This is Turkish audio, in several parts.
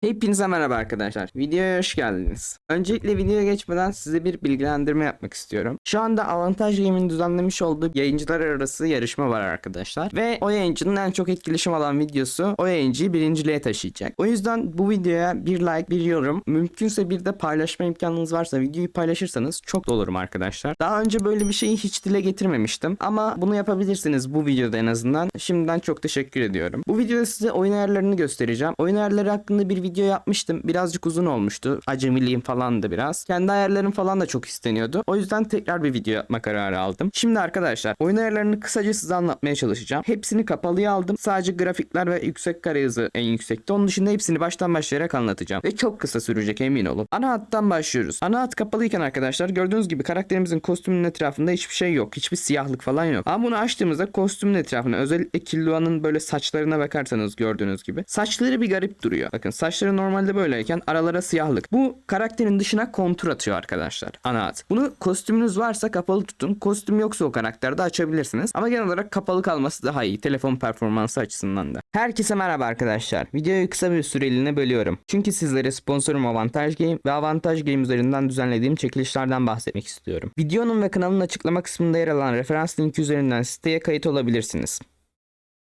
Hepinize merhaba arkadaşlar. Videoya hoş geldiniz. Öncelikle videoya geçmeden size bir bilgilendirme yapmak istiyorum. Şu anda Avantaj Game'in düzenlemiş olduğu yayıncılar arası yarışma var arkadaşlar. Ve o yayıncının en çok etkileşim alan videosu o yayıncıyı birinciliğe taşıyacak. O yüzden bu videoya bir like, bir yorum, mümkünse bir de paylaşma imkanınız varsa videoyu paylaşırsanız çok da olurum arkadaşlar. Daha önce böyle bir şeyi hiç dile getirmemiştim. Ama bunu yapabilirsiniz bu videoda en azından. Şimdiden çok teşekkür ediyorum. Bu videoda size oyun ayarlarını göstereceğim. Oyun ayarları hakkında bir video yapmıştım. Birazcık uzun olmuştu. Acemiliğim falan da biraz. Kendi ayarlarım falan da çok isteniyordu. O yüzden tekrar bir video yapma kararı aldım. Şimdi arkadaşlar oyun ayarlarını kısaca size anlatmaya çalışacağım. Hepsini kapalıya aldım. Sadece grafikler ve yüksek kare hızı en yüksekte. Onun dışında hepsini baştan başlayarak anlatacağım. Ve çok kısa sürecek emin olun. Ana hattan başlıyoruz. Ana hat kapalıyken arkadaşlar gördüğünüz gibi karakterimizin kostümünün etrafında hiçbir şey yok. Hiçbir siyahlık falan yok. Ama bunu açtığımızda kostümün etrafına özellikle Killua'nın böyle saçlarına bakarsanız gördüğünüz gibi. Saçları bir garip duruyor. Bakın saçları normalde böyleyken aralara siyahlık. Bu karakterin dışına kontur atıyor arkadaşlar. Ana hat. Bunu kostümünüz varsa kapalı tutun. Kostüm yoksa o karakterde açabilirsiniz. Ama genel olarak kapalı kalması daha iyi. Telefon performansı açısından da. Herkese merhaba arkadaşlar. Videoyu kısa bir süreliğine bölüyorum. Çünkü sizlere sponsorum Avantaj Game ve Avantaj Game üzerinden düzenlediğim çekilişlerden bahsetmek istiyorum. Videonun ve kanalın açıklama kısmında yer alan referans linki üzerinden siteye kayıt olabilirsiniz.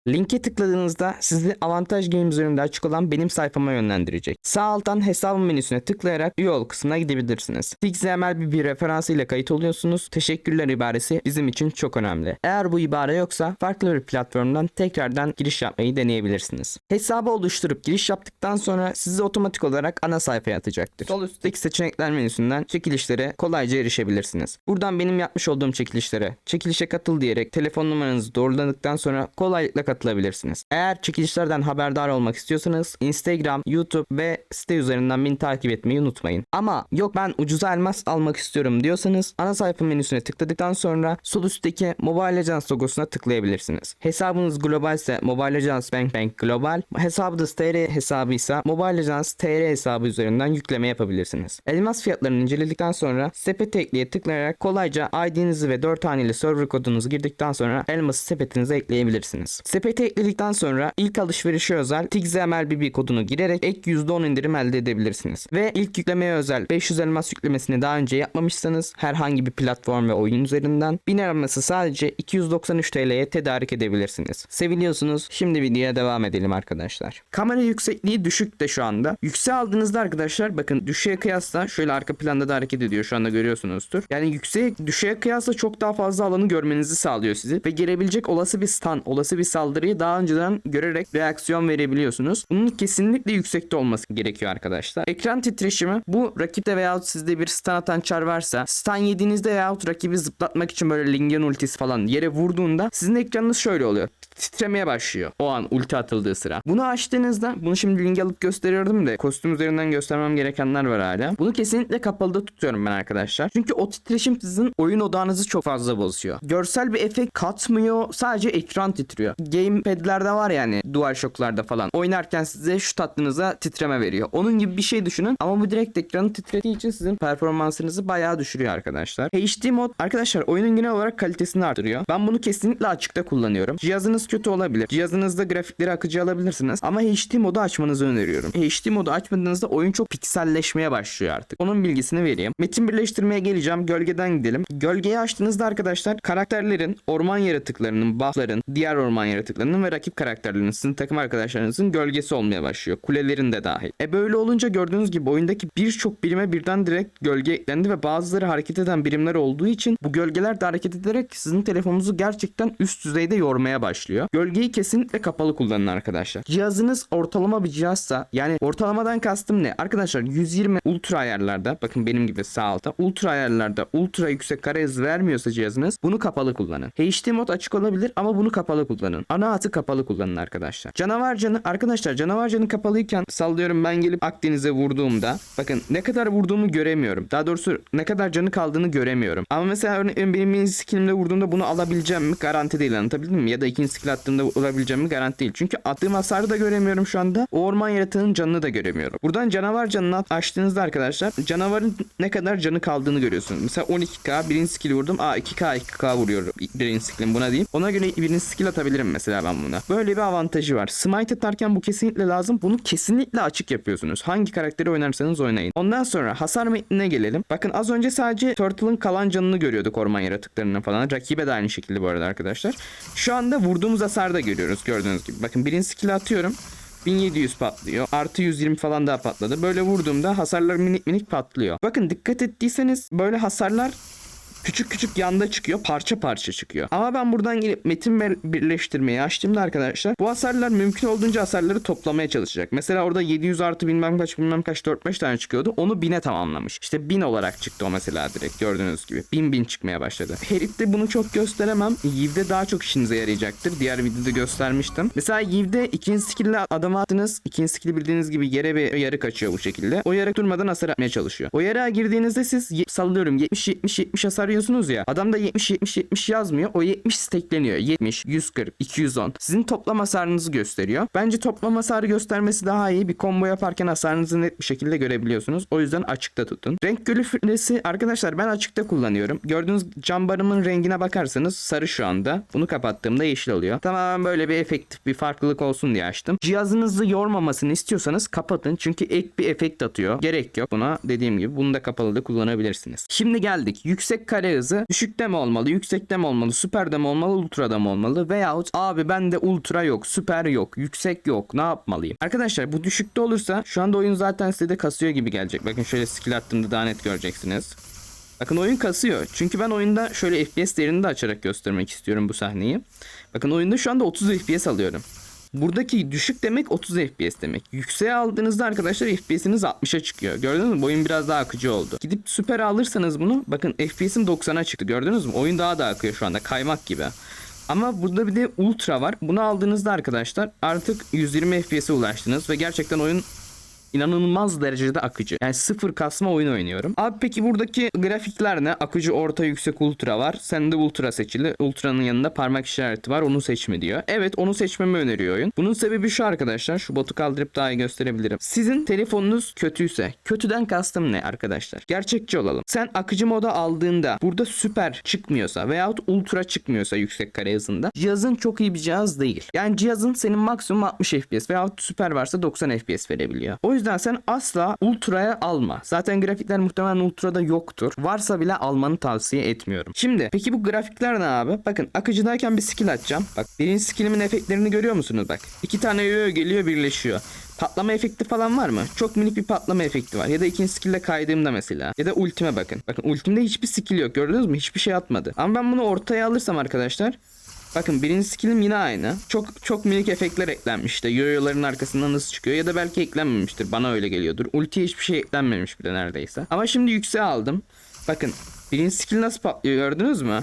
Linke tıkladığınızda sizi Avantaj Game üzerinde açık olan benim sayfama yönlendirecek. Sağ alttan hesabım menüsüne tıklayarak üye ol kısmına gidebilirsiniz. XML bir, bir referansı ile kayıt oluyorsunuz. Teşekkürler ibaresi bizim için çok önemli. Eğer bu ibare yoksa farklı bir platformdan tekrardan giriş yapmayı deneyebilirsiniz. Hesabı oluşturup giriş yaptıktan sonra sizi otomatik olarak ana sayfaya atacaktır. Sol üstteki seçenekler menüsünden çekilişlere kolayca erişebilirsiniz. Buradan benim yapmış olduğum çekilişlere çekilişe katıl diyerek telefon numaranızı doğruladıktan sonra kolaylıkla katılabilirsiniz. Eğer çekilişlerden haberdar olmak istiyorsanız Instagram, YouTube ve site üzerinden beni takip etmeyi unutmayın. Ama yok ben ucuza elmas almak istiyorum diyorsanız ana sayfa menüsüne tıkladıktan sonra sol üstteki Mobile Legends logosuna tıklayabilirsiniz. Hesabınız global ise Mobile Legends Bank Bank Global, hesabınız TR hesabı ise Mobile Legends TR hesabı üzerinden yükleme yapabilirsiniz. Elmas fiyatlarını inceledikten sonra sepete ekleye tıklayarak kolayca ID'nizi ve 4 haneli server kodunuzu girdikten sonra elması sepetinize ekleyebilirsiniz. Sepete ekledikten sonra ilk alışverişe özel TXMLBB kodunu girerek ek %10 indirim elde edebilirsiniz. Ve ilk yüklemeye özel 500 elmas yüklemesini daha önce yapmamışsanız herhangi bir platform ve oyun üzerinden 1000 elması sadece 293 TL'ye tedarik edebilirsiniz. Seviliyorsunuz. Şimdi videoya devam edelim arkadaşlar. Kamera yüksekliği düşük de şu anda. Yükseğe aldığınızda arkadaşlar bakın düşüğe kıyasla şöyle arka planda da hareket ediyor şu anda görüyorsunuzdur. Yani yükseğe düşüğe kıyasla çok daha fazla alanı görmenizi sağlıyor sizi ve gelebilecek olası bir stun, olası bir saldırıyı daha önceden görerek reaksiyon verebiliyorsunuz. Bunun kesinlikle yüksekte olması gerekiyor arkadaşlar. Ekran titreşimi bu rakipte veyahut sizde bir stun atan çar varsa stun yediğinizde veyahut rakibi zıplatmak için böyle Lingen ultisi falan yere vurduğunda sizin ekranınız şöyle oluyor titremeye başlıyor. O an ulti atıldığı sıra. Bunu açtığınızda bunu şimdi link alıp gösteriyordum da kostüm üzerinden göstermem gerekenler var hala. Bunu kesinlikle kapalıda tutuyorum ben arkadaşlar. Çünkü o titreşim sizin oyun odağınızı çok fazla bozuyor. Görsel bir efekt katmıyor. Sadece ekran titriyor. Gamepad'lerde var yani DualShock'larda falan. Oynarken size şu tatlınıza titreme veriyor. Onun gibi bir şey düşünün. Ama bu direkt ekranı titrediği için sizin performansınızı bayağı düşürüyor arkadaşlar. HD mod arkadaşlar oyunun genel olarak kalitesini artırıyor. Ben bunu kesinlikle açıkta kullanıyorum. Cihazınız kötü olabilir. Cihazınızda grafikleri akıcı alabilirsiniz. Ama HD modu açmanızı öneriyorum. HD modu açmadığınızda oyun çok pikselleşmeye başlıyor artık. Onun bilgisini vereyim. Metin birleştirmeye geleceğim. Gölgeden gidelim. Gölgeyi açtığınızda arkadaşlar karakterlerin, orman yaratıklarının, buffların, diğer orman yaratıklarının ve rakip karakterlerinin, sizin takım arkadaşlarınızın gölgesi olmaya başlıyor. Kulelerin de dahil. E böyle olunca gördüğünüz gibi oyundaki birçok birime birden direkt gölge eklendi ve bazıları hareket eden birimler olduğu için bu gölgeler de hareket ederek sizin telefonunuzu gerçekten üst düzeyde yormaya başlıyor. Gölgeyi kesinlikle kapalı kullanın arkadaşlar. Cihazınız ortalama bir cihazsa yani ortalamadan kastım ne? Arkadaşlar 120 ultra ayarlarda bakın benim gibi sağ altta ultra ayarlarda ultra yüksek kare hız vermiyorsa cihazınız bunu kapalı kullanın. HD mod açık olabilir ama bunu kapalı kullanın. Ana hatı kapalı kullanın arkadaşlar. Canavar canı arkadaşlar canavar canı kapalıyken sallıyorum ben gelip Akdeniz'e vurduğumda bakın ne kadar vurduğumu göremiyorum. Daha doğrusu ne kadar canı kaldığını göremiyorum. Ama mesela örneğin benim birinci skillimle vurduğumda bunu alabileceğim mi? Garanti değil anlatabildim mi? Ya da ikinci skill attığımda vurabileceğimi garanti değil. Çünkü attığım hasarı da göremiyorum şu anda. O orman yaratığının canını da göremiyorum. Buradan canavar canını açtığınızda arkadaşlar canavarın ne kadar canı kaldığını görüyorsunuz. Mesela 12k birinci skill vurdum. Aa 2k 2k vuruyor birinci skill'im buna diyeyim. Ona göre birinci skill atabilirim mesela ben buna. Böyle bir avantajı var. Smite atarken bu kesinlikle lazım. Bunu kesinlikle açık yapıyorsunuz. Hangi karakteri oynarsanız oynayın. Ondan sonra hasar metnine gelelim. Bakın az önce sadece Turtle'ın kalan canını görüyorduk orman yaratıklarının falan. Rakibe de aynı şekilde bu arada arkadaşlar. Şu anda vurduğumuz hasarı görüyoruz gördüğünüz gibi. Bakın birinci skill atıyorum. 1700 patlıyor. Artı 120 falan daha patladı. Böyle vurduğumda hasarlar minik minik patlıyor. Bakın dikkat ettiyseniz böyle hasarlar küçük küçük yanda çıkıyor. Parça parça çıkıyor. Ama ben buradan gelip metin bir- birleştirmeyi açtığımda arkadaşlar bu hasarlar mümkün olduğunca hasarları toplamaya çalışacak. Mesela orada 700 artı bilmem kaç bilmem kaç 4-5 tane çıkıyordu. Onu 1000'e tamamlamış. İşte 1000 olarak çıktı o mesela direkt gördüğünüz gibi. 1000 bin çıkmaya başladı. Herif'te bunu çok gösteremem. Yiv'de daha çok işinize yarayacaktır. Diğer videoda göstermiştim. Mesela Yiv'de ikinci skill'le adam attınız. İkinci skill'i bildiğiniz gibi yere bir yarı kaçıyor bu şekilde. O yarık durmadan hasar atmaya çalışıyor. O yara girdiğinizde siz sallıyorum 70-70-70 hasar yiyorsunuz ya. Adam da 70-70-70 yazmıyor. O 70 stackleniyor. 70, 140, 210. Sizin toplam hasarınızı gösteriyor. Bence toplam hasarı göstermesi daha iyi. Bir combo yaparken hasarınızı net bir şekilde görebiliyorsunuz. O yüzden açıkta tutun. Renk gölü filesi arkadaşlar ben açıkta kullanıyorum. Gördüğünüz cam barımın rengine bakarsanız sarı şu anda. Bunu kapattığımda yeşil oluyor. Tamamen böyle bir efektif bir farklılık olsun diye açtım. Cihazınızı yormamasını istiyorsanız kapatın. Çünkü ek bir efekt atıyor. Gerek yok buna. Dediğim gibi bunu da kapalı da kullanabilirsiniz. Şimdi geldik. Yüksek kare hızı düşükte mi olmalı, yüksekte mi olmalı, süperde mi olmalı, ultrada mı olmalı? Veyahut abi bende ultra yok, süper yok, yüksek yok. Ne yapmalıyım? Arkadaşlar bu düşükte olursa şu anda oyun zaten size de kasıyor gibi gelecek. Bakın şöyle skill attığımda daha net göreceksiniz. Bakın oyun kasıyor. Çünkü ben oyunda şöyle FPS değerini de açarak göstermek istiyorum bu sahneyi. Bakın oyunda şu anda 30 FPS alıyorum. Buradaki düşük demek 30 FPS demek. Yükseğe aldığınızda arkadaşlar FPS'iniz 60'a çıkıyor. Gördünüz mü? Oyun biraz daha akıcı oldu. Gidip süper alırsanız bunu bakın FPS'im 90'a çıktı. Gördünüz mü? Oyun daha da akıyor şu anda. Kaymak gibi. Ama burada bir de ultra var. Bunu aldığınızda arkadaşlar artık 120 FPS'e ulaştınız ve gerçekten oyun inanılmaz derecede akıcı. Yani sıfır kasma oyun oynuyorum. Abi peki buradaki grafikler ne? Akıcı, orta, yüksek, ultra var. Sende ultra seçili. Ultra'nın yanında parmak işareti var. Onu seçme diyor. Evet onu seçmemi öneriyor oyun. Bunun sebebi şu arkadaşlar. Şu botu kaldırıp daha iyi gösterebilirim. Sizin telefonunuz kötüyse. Kötüden kastım ne arkadaşlar? Gerçekçi olalım. Sen akıcı moda aldığında burada süper çıkmıyorsa veyahut ultra çıkmıyorsa yüksek kare hızında cihazın çok iyi bir cihaz değil. Yani cihazın senin maksimum 60 FPS veyahut süper varsa 90 FPS verebiliyor. O yüzden sen asla ultraya alma. Zaten grafikler muhtemelen ultrada yoktur. Varsa bile almanı tavsiye etmiyorum. Şimdi peki bu grafikler ne abi? Bakın akıcıdayken bir skill atacağım. Bak birinci skillimin efektlerini görüyor musunuz bak. İki tane yo geliyor birleşiyor. Patlama efekti falan var mı? Çok minik bir patlama efekti var. Ya da ikinci skill'le kaydığımda mesela. Ya da ultime bakın. Bakın ultimde hiçbir skill yok. Gördünüz mü? Hiçbir şey atmadı. Ama ben bunu ortaya alırsam arkadaşlar Bakın birinci skillim yine aynı. Çok çok minik efektler eklenmiş işte. Yoyoların arkasından nasıl çıkıyor ya da belki eklenmemiştir. Bana öyle geliyordur. Ultiye hiçbir şey eklenmemiş bile neredeyse. Ama şimdi yükseğe aldım. Bakın birinci skill nasıl patlıyor gördünüz mü?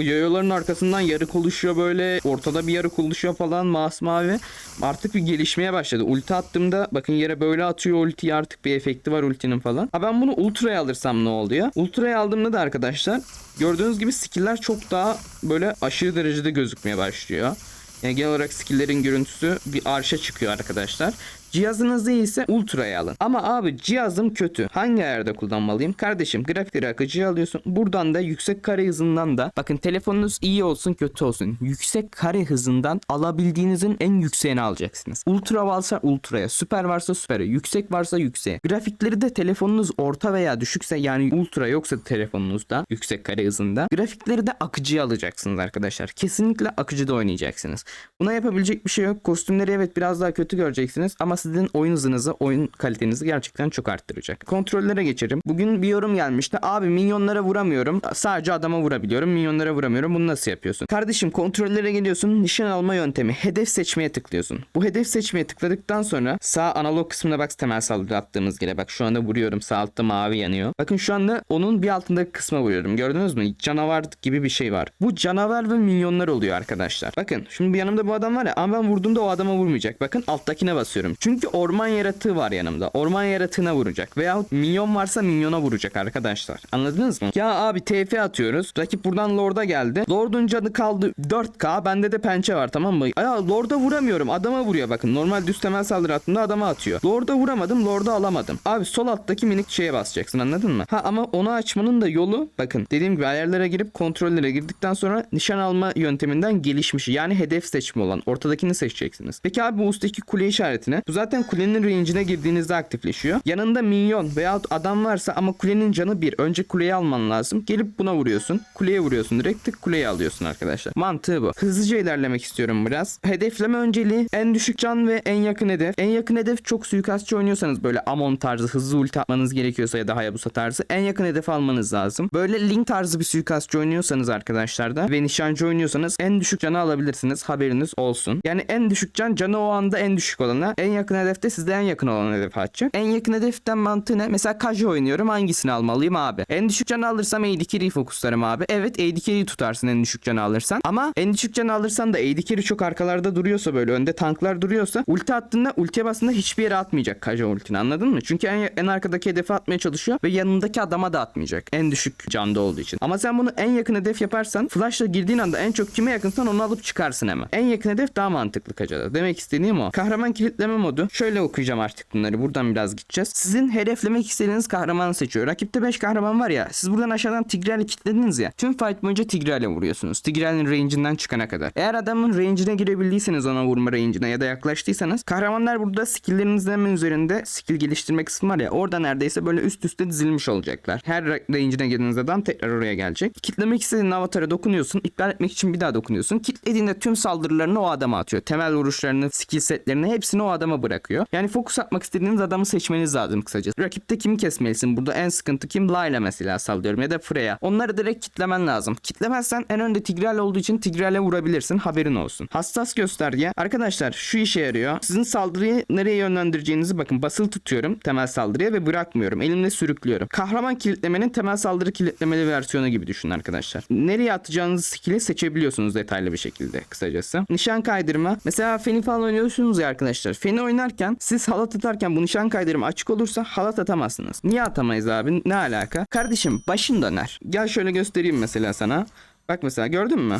Bu yoyoların arkasından yarık oluşuyor böyle. Ortada bir yarık oluşuyor falan masmavi. Artık bir gelişmeye başladı. Ulti attığımda bakın yere böyle atıyor ultiyi artık bir efekti var ultinin falan. Ha ben bunu ultraya alırsam ne oluyor? Ultraya aldığımda da arkadaşlar gördüğünüz gibi skill'ler çok daha böyle aşırı derecede gözükmeye başlıyor. Yani genel olarak skill'lerin görüntüsü bir arşa çıkıyor arkadaşlar. Cihazınız iyiyse ultra'ya alın. Ama abi cihazım kötü. Hangi ayarda kullanmalıyım? Kardeşim grafikleri akıcıya alıyorsun. Buradan da yüksek kare hızından da bakın telefonunuz iyi olsun kötü olsun. Yüksek kare hızından alabildiğinizin en yükseğini alacaksınız. Ultra varsa ultra'ya, süper varsa süper'e, yüksek varsa yükseğe. Grafikleri de telefonunuz orta veya düşükse yani ultra yoksa telefonunuzda yüksek kare hızında grafikleri de akıcıya alacaksınız arkadaşlar. Kesinlikle akıcıda oynayacaksınız. Buna yapabilecek bir şey yok. Kostümleri evet biraz daha kötü göreceksiniz ama sizin oyun hızınızı, oyun kalitenizi gerçekten çok arttıracak. Kontrollere geçelim. Bugün bir yorum gelmişti. Abi minyonlara vuramıyorum. Sadece adama vurabiliyorum. Minyonlara vuramıyorum. Bunu nasıl yapıyorsun? Kardeşim kontrollere geliyorsun. Nişan alma yöntemi. Hedef seçmeye tıklıyorsun. Bu hedef seçmeye tıkladıktan sonra sağ analog kısmına bak temel saldırı attığımız gibi. Bak şu anda vuruyorum. Sağ altta mavi yanıyor. Bakın şu anda onun bir altındaki kısma vuruyorum. Gördünüz mü? Canavar gibi bir şey var. Bu canavar ve minyonlar oluyor arkadaşlar. Bakın şimdi yanımda bu adam var ya ama ben vurduğumda o adama vurmayacak. Bakın alttakine basıyorum. Çünkü Çünkü orman yaratığı var yanımda. Orman yaratığına vuracak. Veyahut minyon varsa minyona vuracak arkadaşlar. Anladınız mı? Ya abi TF atıyoruz. Rakip buradan Lord'a geldi. Lord'un canı kaldı 4K. Bende de pençe var tamam mı? Ya Lord'a vuramıyorum. Adama vuruyor bakın. Normal düz temel saldırı attığında adama atıyor. Lord'a vuramadım. Lord'a alamadım. Abi sol alttaki minik şeye basacaksın anladın mı? Ha ama onu açmanın da yolu bakın dediğim gibi ayarlara girip kontrollere girdikten sonra nişan alma yönteminden gelişmiş. Yani hedef seçimi olan ortadakini seçeceksiniz. Peki abi bu üstteki kule işaretine. Bu zaten kulenin range'ine girdiğinizde aktifleşiyor. Yanında minyon veyahut adam varsa ama kulenin canı bir. Önce kuleyi alman lazım. Gelip buna vuruyorsun. Kuleye vuruyorsun. Direkt tık kuleyi alıyorsun arkadaşlar. Mantığı bu. Hızlıca ilerlemek istiyorum biraz. Hedefleme önceliği en düşük can ve en yakın hedef. En yakın hedef çok suikastçı oynuyorsanız böyle Amon tarzı hızlı ulti atmanız gerekiyorsa ya da Hayabusa tarzı en yakın hedef almanız lazım. Böyle Link tarzı bir suikastçı oynuyorsanız arkadaşlar da ve nişancı oynuyorsanız en düşük canı alabilirsiniz. Haberiniz olsun. Yani en düşük can canı o anda en düşük olana. En yakın hedefte sizde en yakın olan hedefi atacak. En yakın hedeften mantığı ne? Mesela Kaji oynuyorum hangisini almalıyım abi? En düşük canı alırsam AD fokuslarım abi. Evet AD Carry'i tutarsın en düşük canı alırsan. Ama en düşük canı alırsan da AD Carry çok arkalarda duruyorsa böyle önde tanklar duruyorsa ulti attığında ultiye bastığında hiçbir yere atmayacak Kaji ultini anladın mı? Çünkü en, en arkadaki hedefe atmaya çalışıyor ve yanındaki adama da atmayacak. En düşük canda olduğu için. Ama sen bunu en yakın hedef yaparsan flashla girdiğin anda en çok kime yakınsan onu alıp çıkarsın hemen. En yakın hedef daha mantıklı Kaja'da. Demek istediğim o. Kahraman kilitleme modu. Şöyle okuyacağım artık bunları. Buradan biraz gideceğiz. Sizin hedeflemek istediğiniz kahramanı seçiyor. Rakipte 5 kahraman var ya. Siz buradan aşağıdan Tigreal'i kilitlediniz ya. Tüm fight boyunca Tigreal'e vuruyorsunuz. Tigreal'in range'inden çıkana kadar. Eğer adamın range'ine girebildiyseniz ona vurma range'ine ya da yaklaştıysanız kahramanlar burada skill'lerinizin hemen üzerinde skill geliştirme kısmı var ya. Orada neredeyse böyle üst üste dizilmiş olacaklar. Her range'ine girdiğiniz adam tekrar oraya gelecek. Kitlemek istediğin avatara dokunuyorsun. iptal etmek için bir daha dokunuyorsun. Kitlediğinde tüm saldırılarını o adama atıyor. Temel vuruşlarını, skill setlerini hepsini o adama bırakıyor. Yani fokus atmak istediğiniz adamı seçmeniz lazım kısacası. Rakipte kimi kesmelisin? Burada en sıkıntı kim? Layla mesela sallıyorum ya da Freya. Onları direkt kitlemen lazım. Kitlemezsen en önde Tigreal olduğu için Tigreal'e vurabilirsin. Haberin olsun. Hassas gösterge. Arkadaşlar şu işe yarıyor. Sizin saldırıyı nereye yönlendireceğinizi bakın. Basılı tutuyorum temel saldırıya ve bırakmıyorum. Elimle sürüklüyorum. Kahraman kilitlemenin temel saldırı kilitlemeli versiyonu gibi düşünün arkadaşlar. Nereye atacağınız skill'i seçebiliyorsunuz detaylı bir şekilde kısacası. Nişan kaydırma. Mesela Feni falan oynuyorsunuz ya arkadaşlar. Feni oynarken siz halat atarken bu nişan kaydırma açık olursa halat atamazsınız. Niye atamayız abi? Ne alaka? Kardeşim başın döner. Gel şöyle göstereyim mesela sana. Bak mesela gördün mü?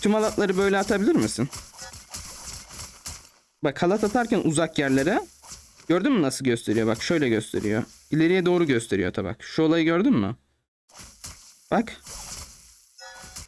Tüm halatları böyle atabilir misin? Bak halat atarken uzak yerlere gördün mü nasıl gösteriyor? Bak şöyle gösteriyor. İleriye doğru gösteriyor tabak. Şu olayı gördün mü? Bak.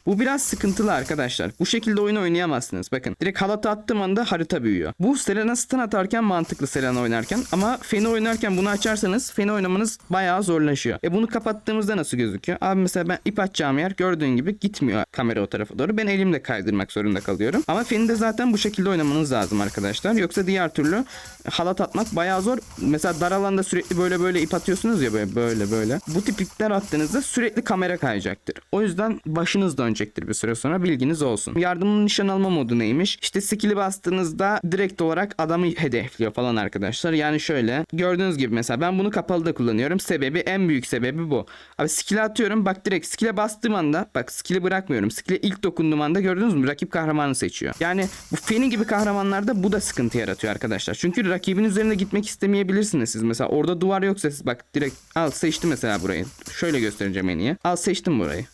Bu biraz sıkıntılı arkadaşlar. Bu şekilde oyunu oynayamazsınız. Bakın direkt halata attığım anda harita büyüyor. Bu Selena stun atarken mantıklı Selena oynarken. Ama Feni oynarken bunu açarsanız Feni oynamanız bayağı zorlaşıyor. E bunu kapattığımızda nasıl gözüküyor? Abi mesela ben ip açacağım yer gördüğün gibi gitmiyor kamera o tarafa doğru. Ben elimle kaydırmak zorunda kalıyorum. Ama Feni'de zaten bu şekilde oynamanız lazım arkadaşlar. Yoksa diğer türlü halat atmak bayağı zor. Mesela dar alanda sürekli böyle böyle ip atıyorsunuz ya böyle böyle böyle. Bu tip ipler attığınızda sürekli kamera kayacaktır. O yüzden başınız dönecektir bir süre sonra bilginiz olsun. Yardımın nişan alma modu neymiş? İşte skill'i bastığınızda direkt olarak adamı hedefliyor falan arkadaşlar. Yani şöyle gördüğünüz gibi mesela ben bunu kapalı da kullanıyorum. Sebebi en büyük sebebi bu. Abi skill'i atıyorum bak direkt skill'e bastığım anda bak skill'i bırakmıyorum. Skill'e ilk dokunduğum anda gördünüz mü rakip kahramanı seçiyor. Yani bu Feni gibi kahramanlarda bu da sıkıntı yaratıyor arkadaşlar. Çünkü rakibin üzerine gitmek istemeyebilirsiniz siz. Mesela orada duvar yoksa siz bak direkt al seçti mesela burayı. Şöyle göstereceğim en iyi. Al seçtim burayı.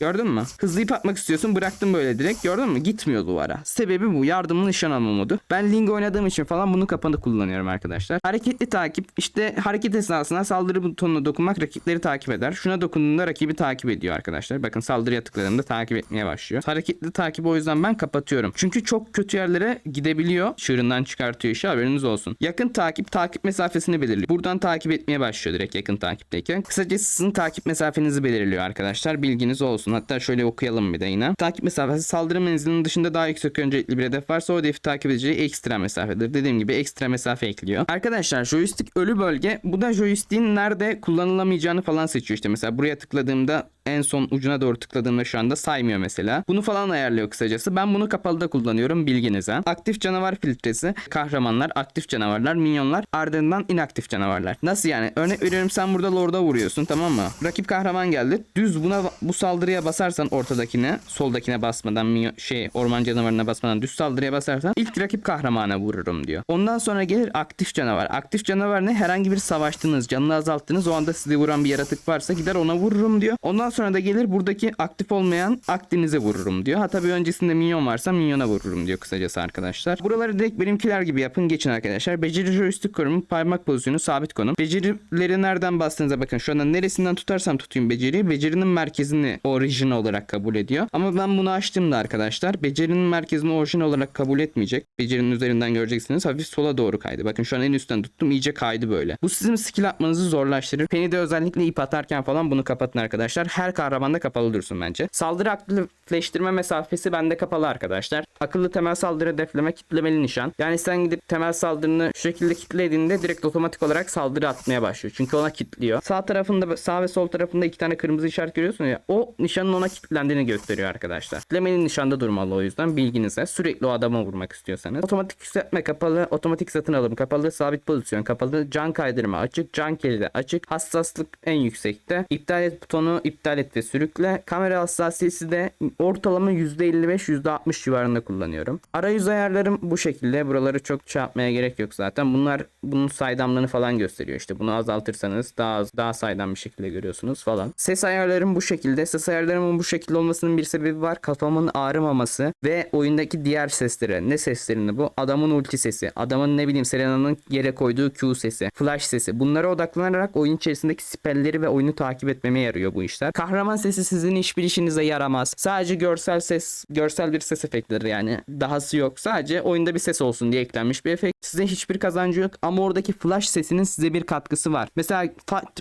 Gördün mü? Hızlı ip atmak istiyorsun bıraktım böyle direkt. Gördün mü? Gitmiyor duvara. Sebebi bu. Yardımın nişan alma modu. Ben Ling oynadığım için falan bunu kapalı kullanıyorum arkadaşlar. Hareketli takip. işte hareket esnasında saldırı butonuna dokunmak rakipleri takip eder. Şuna dokunduğunda rakibi takip ediyor arkadaşlar. Bakın saldırıya tıkladığımda takip etmeye başlıyor. Hareketli takip o yüzden ben kapatıyorum. Çünkü çok kötü yerlere gidebiliyor. Çığırından çıkartıyor işi haberiniz olsun. Yakın takip takip mesafesini belirliyor. Buradan takip etmeye başlıyor direkt yakın takipteyken. Kısacası sizin takip mesafenizi belirliyor arkadaşlar. Bilginiz olsun. Hatta şöyle okuyalım bir de yine. Takip mesafesi saldırı menzilinin dışında daha yüksek öncelikli bir hedef varsa o hedefi takip edeceği ekstra mesafedir. Dediğim gibi ekstra mesafe ekliyor. Arkadaşlar joystick ölü bölge. Bu da joystick'in nerede kullanılamayacağını falan seçiyor. İşte mesela buraya tıkladığımda en son ucuna doğru tıkladığımda şu anda saymıyor mesela. Bunu falan ayarlıyor kısacası. Ben bunu kapalıda kullanıyorum bilginize. Aktif canavar filtresi, kahramanlar, aktif canavarlar, minyonlar, ardından inaktif canavarlar. Nasıl yani? Örnek veriyorum sen burada lorda vuruyorsun tamam mı? Rakip kahraman geldi. Düz buna bu saldırıya basarsan ortadakine, soldakine basmadan minyon- şey orman canavarına basmadan düz saldırıya basarsan ilk rakip kahramana vururum diyor. Ondan sonra gelir aktif canavar. Aktif canavar ne? Herhangi bir savaştınız, canını azalttınız. O anda sizi vuran bir yaratık varsa gider ona vururum diyor. Ondan sonra da gelir buradaki aktif olmayan aktinize vururum diyor. Ha tabii öncesinde minyon varsa minyona vururum diyor kısacası arkadaşlar. Buraları direkt benimkiler gibi yapın geçin arkadaşlar. Beceri joystick konumu, parmak pozisyonu, sabit konum. Becerileri nereden bastığınıza bakın. Şu anda neresinden tutarsam tutayım beceriyi. Becerinin merkezini orijin olarak kabul ediyor. Ama ben bunu açtığımda arkadaşlar becerinin merkezini orijin olarak kabul etmeyecek. Becerinin üzerinden göreceksiniz. Hafif sola doğru kaydı. Bakın şu an en üstten tuttum. iyice kaydı böyle. Bu sizin skill atmanızı zorlaştırır. Penny'de özellikle ip atarken falan bunu kapatın arkadaşlar. Her kahramanda kapalı dursun bence. Saldırı aktifleştirme mesafesi bende kapalı arkadaşlar. Akıllı temel saldırı defleme kitlemeli nişan. Yani sen gidip temel saldırını şu şekilde kitlediğinde direkt otomatik olarak saldırı atmaya başlıyor. Çünkü ona kilitliyor. Sağ tarafında sağ ve sol tarafında iki tane kırmızı işaret görüyorsun ya. O nişanın ona kilitlendiğini gösteriyor arkadaşlar. Kitlemeli nişanda durmalı o yüzden bilginize. Sürekli o adama vurmak istiyorsanız. Otomatik yükseltme kapalı. Otomatik satın alım kapalı. Sabit pozisyon kapalı. Can kaydırma açık. Can kilidi açık. Hassaslık en yüksekte. İptal et butonu iptal et ve sürükle. Kamera hassasiyeti de ortalama %55 %60 civarında kullanıyorum. Arayüz ayarlarım bu şekilde. Buraları çok şey gerek yok zaten. Bunlar bunun saydamlığını falan gösteriyor. İşte bunu azaltırsanız daha az daha saydam bir şekilde görüyorsunuz falan. Ses ayarlarım bu şekilde. Ses ayarlarımın bu şekilde olmasının bir sebebi var. Kafamın ağrımaması ve oyundaki diğer seslere. Ne seslerini bu? Adamın ulti sesi. Adamın ne bileyim Serena'nın yere koyduğu Q sesi. Flash sesi. Bunlara odaklanarak oyun içerisindeki spellleri ve oyunu takip etmeme yarıyor bu işler. Kahraman sesi sizin hiçbir işinize yaramaz. Sadece görsel ses, görsel bir ses efektleri yani. Dahası yok. Sadece oyunda bir ses olsun diye eklenmiş bir efekt. Size hiçbir kazancı yok ama oradaki flash sesinin size bir katkısı var. Mesela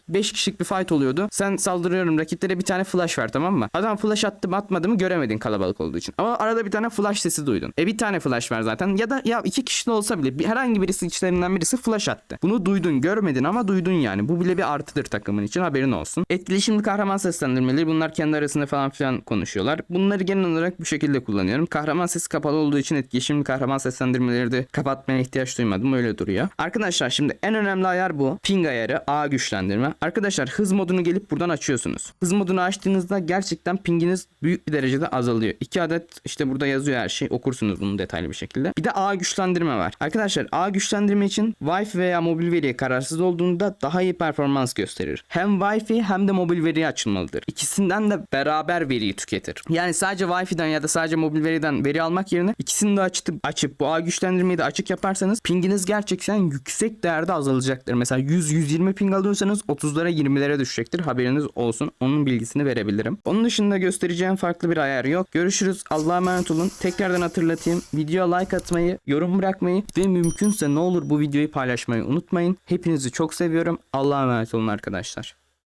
5 kişilik bir fight oluyordu. Sen saldırıyorum rakiplere bir tane flash ver tamam mı? Adam flash attı mı atmadı mı göremedin kalabalık olduğu için. Ama arada bir tane flash sesi duydun. E bir tane flash ver zaten. Ya da ya iki kişi de olsa bile bir, herhangi birisi içlerinden birisi flash attı. Bunu duydun görmedin ama duydun yani. Bu bile bir artıdır takımın için haberin olsun. Etkileşimli kahraman seslendirmeleri bunlar kendi arasında falan filan konuşuyorlar. Bunları genel olarak bu şekilde kullanıyorum. Kahraman sesi kapalı olduğu için etkileşimli kahraman seslendirmeleri de kapatmaya ihtiyaç duymadım. Öyle duruyor. Arkadaşlar şimdi en önemli ayar bu. Ping ayarı, A güçlendirme. Arkadaşlar hız modunu gelip buradan açıyorsunuz. Hız modunu açtığınızda gerçekten pinginiz büyük bir derecede azalıyor. 2 adet işte burada yazıyor her şey. Okursunuz bunu detaylı bir şekilde. Bir de A güçlendirme var. Arkadaşlar A güçlendirme için Wi-Fi veya mobil veriye kararsız olduğunda daha iyi performans gösterir. Hem Wi-Fi hem de mobil veri açılmalıdır. İkisinden de beraber veriyi tüketir. Yani sadece Wi-Fi'den ya da sadece mobil veriden veri almak yerine ikisini de açıp, açıp bu A güçlendirmeyi de açık yaparsanız pinginiz gerçekten yüksek değerde azalacaktır. Mesela 100-120 ping alıyorsanız 30'lara 20'lere düşecektir. Haberiniz olsun. Onun bilgisini verebilirim. Onun dışında göstereceğim farklı bir ayar yok. Görüşürüz. Allah'a emanet olun. Tekrardan hatırlatayım. Videoya like atmayı, yorum bırakmayı ve mümkünse ne olur bu videoyu paylaşmayı unutmayın. Hepinizi çok seviyorum. Allah'a emanet olun arkadaşlar.